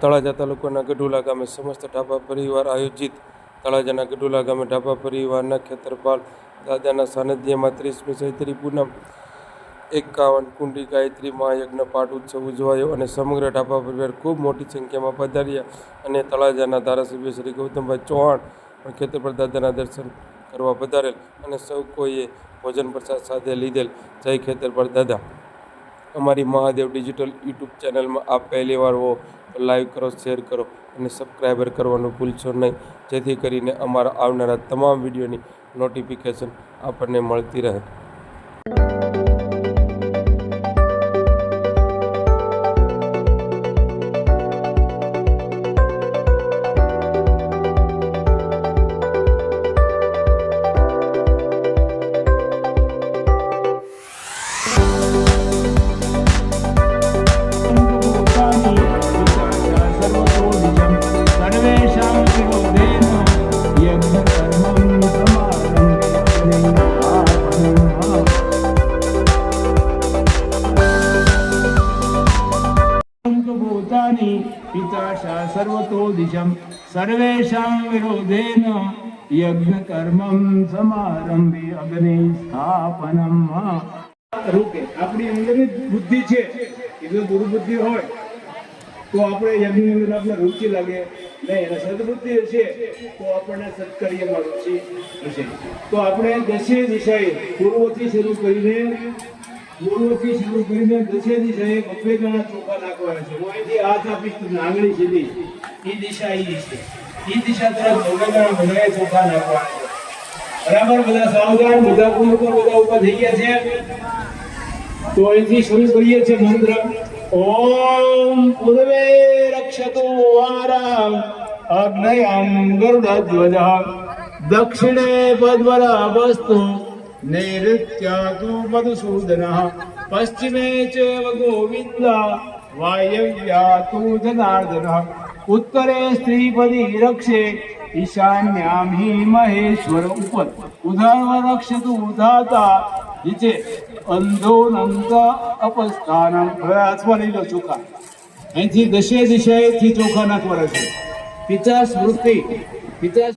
તળાજા તાલુકાના ગઢુલા ગામે સમસ્ત ઢાબા પરિવાર આયોજિત તળાજાના ગઢુલા ગામે ઢાબા પરિવારના ખેતરપાલ દાદાના સાનિધ્યમાં ત્રીસમી ચૈત્રી પૂનમ એકાવન કુંડી ગાયત્રી મહાયજ્ઞ પાઠ ઉત્સવ ઉજવાયો અને સમગ્ર ઢાબા પરિવાર ખૂબ મોટી સંખ્યામાં પધાર્યા અને તળાજાના ધારાસભ્ય શ્રી ગૌતમભાઈ ચૌહાણ પણ ખેતરપાલ દાદાના દર્શન કરવા પધારેલ અને સૌ કોઈએ ભોજન પ્રસાદ સાથે લીધેલ. જય ખેતરપાલ દાદા. અમારી મહાદેવ ડિજિટલ યુટ્યુબ ચેનલમાં આપ પહેલીવાર હો, તો લાઈક કરો, શેર કરો અને સબસ્ક્રાઈબર કરવાનું ભૂલશો નહીં. જેથી કરીને અમારા આવનારા તમામ વિડીયોની નોટિફિકેશન આપણને મળતી રહે. હિતાની હિતાશા સર્વતો દિશમ સર્વેષાં વિરોધેન યજ્ઞ કર્મમ સમારંભે અગ્નિ સ્થાપનમ રૂપે આપણી અંદરની બુદ્ધિ છે, એ જો દુર્બુદ્ધિ હોય, તો આપણે યજ્ઞની અંદર આપણે રુચિ લાગે. નહીં અને સદબુદ્ધિ હશે, તો આપણને સત્કાર્યમાં રુચિ હશે. તો આપણે દશે દિશાએ પૂર્વથી શરૂ કરીને પૂર્વથી શરૂ કરીને દસે દિશાએ બબ્બે ગણા ચોખા નાખવાના છે. હું અહીંથી હાથ આપીશ તમને સીધી. એ દિશા એ છે. એ દિશા તરફ બબ્બે ગણા બધાએ ચોખા નાખવાના છે. બરાબર? બધા સાવધાન બધા કુલ ઉપર બધા ઉપર થઈ ગયા છે. તો અહીંથી શરૂ કરીએ છીએ મંત્ર. ઓમ પૂર્વે રક્ષતો વારામ અગ્નયમ ગરુડધ્વજ દક્ષિણે પદ્વરા નૈઋત્યાતુ મધુસૂદન પશ્ચિમે ચ ગોવિંદ વાયવ્યાતુ જનાર્દન ઉત્તરે સ્ત્રીપદી રક્ષે ઈશાન્યામ હિ મહેશ્વર ઉપર ઉધાર્વ રક્ષતુ ઉધાતા નીચે અંધોનંત અપસ્થાનમ હવે હાથમાં લઈ લો ચોખા અહીંથી દશે દિશાએથી ચોખા નાખવાના છે પિતા સ્મૃતિ પિતા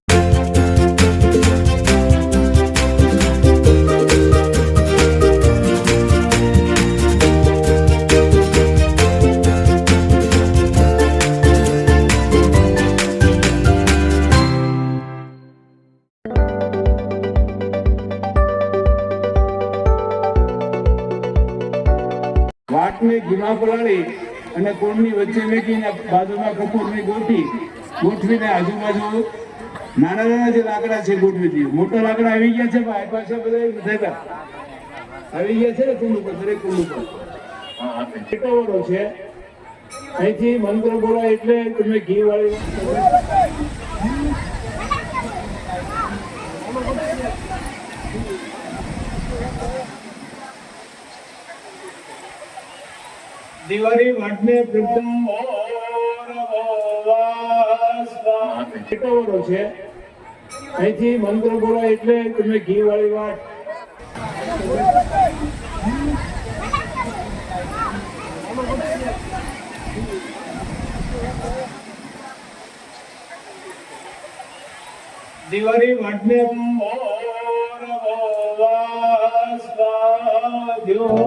વાટને ઘીમાં પલાળી અને કોણની વચ્ચે મેકીને બાજુમાં કપૂરની ગોઠી ગોઠવીને આજુબાજુ નાના નાના જે લાકડા છે ગોઠવી દઈએ મોટા લાકડા આવી ગયા છે ભાઈ. પાસે બધા બધા આવી ગયા છે ને કુંડ ઉપર દરેક કુંડ ઉપર. પેટાવાળો છે. અહીંથી મંત્ર બોલાય એટલે તમે ઘી વાળી દિવાળી વાટને પ્રથમ પેટાવાળો છે? અહીંથી મંત્ર બોલો એટલે તમે ઘી વાળી વાટ દિવાળી વાટને ઓર સ્વાધ્યો